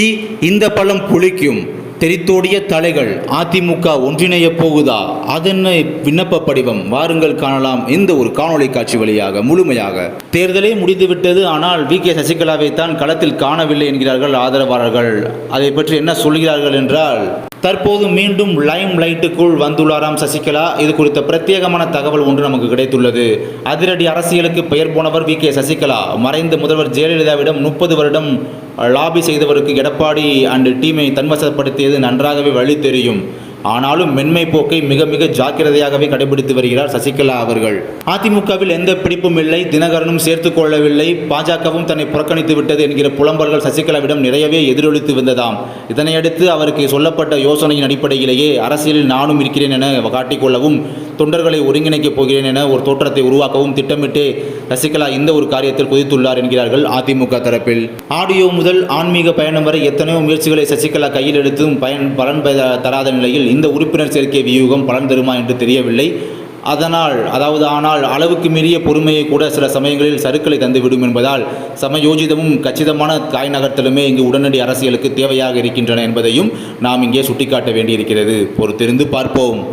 C இந்த பழம் புளிக்கும். தெரித்தோடிய தலைகள் அதிமுக ஒன்றிணைய போகுதா? அதென்ன விண்ணப்ப படிவம்? வாருங்கள் காணலாம். இந்த ஒரு காணொளி காட்சி வழியாக முழுமையாக. தேர்தலே முடிந்துவிட்டது. ஆனால் வி. கே. சசிகலாவை தான் களத்தில் காணவில்லை என்கிறார்கள் ஆதரவாளர்கள். அதை பற்றி என்ன சொல்கிறார்கள் என்றால் தற்போது மீண்டும் லைம் லைட்டுக்குள் வந்துள்ளாராம் சசிகலா. இது குறித்த பிரத்யேகமான தகவல் ஒன்று நமக்கு கிடைத்துள்ளது. அதிரடி அரசியலுக்கு பெயர் போனவர் வி. கே. சசிகலா. மறைந்த முதல்வர் ஜெயலலிதாவிடம் முப்பது வருடம் லாபி செய்தவருக்கு எடப்பாடி அண்டு டீமை தன்வசப்படுத்தியது நன்றாகவே வழி தெரியும். ஆனாலும் மென்மை போக்கை மிக மிக ஜாக்கிரதையாகவே கடைபிடித்து வருகிறார் சசிகலா அவர்கள். அதிமுகவில் எந்த பிடிப்பும் இல்லை தினகரனும் சேர்த்துக் கொள்ளவில்லை பாஜகவும் தன்னை புறக்கணித்து விட்டது என்கிற புலம்பல்கள் சசிகலாவிடம் நிறையவே எதிரொலித்து வந்ததாம். இதனையடுத்து அவருக்கு சொல்லப்பட்ட யோசனையின் அடிப்படையிலேயே அரசியலில் நானும் இருக்கிறேன் என காட்டிக்கொள்ளவும் தொண்டர்களை ஒருங்கிணைக்கப் போகிறேன் என ஒரு தோற்றத்தை உருவாக்கவும் திட்டமிட்டே சசிகலா இந்த ஒரு காரியத்தில் குதித்துள்ளார் என்கிறார்கள் அதிமுக தரப்பில். ஆடியோ முதல் ஆன்மீக பயணம் வரை எத்தனையோ முயற்சிகளை சசிகலா கையில் எடுத்தும் பயன் பலன் தராத நிலையில் இந்த உறுப்பினர் சேர்க்கை வியூகம் பலன் தருமா என்று தெரியவில்லை. அதனால் அதாவது ஆனால் அளவுக்கு மீறிய பொறுமையை கூட சில சமயங்களில் சறுக்களை தந்துவிடும் என்பதால் சமயோஜிதமும் கச்சிதமான காய் நகர்த்தலுமே இங்கு உடனடி அரசியலுக்கு தேவையாக இருக்கின்றன என்பதையும் நாம் இங்கே சுட்டிக்காட்ட வேண்டியிருக்கிறது. பொறுத்திருந்து பார்ப்போம்.